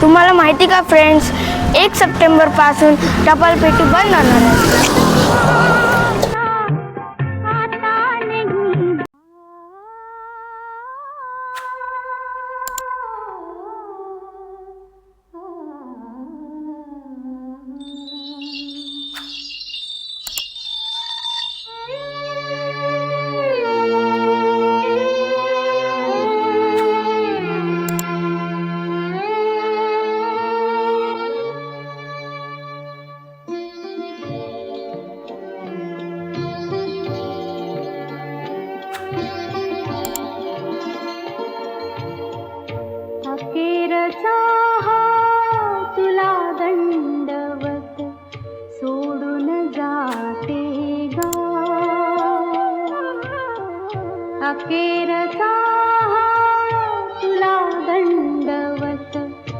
तुम्हाला माहिती का फ्रेंड्स एक सप्टेंबरपासून टपाल पेटी बंद होणार आहे. अखेरचा हा तुला दंडवत सोडून जाते गा अखेरचा हा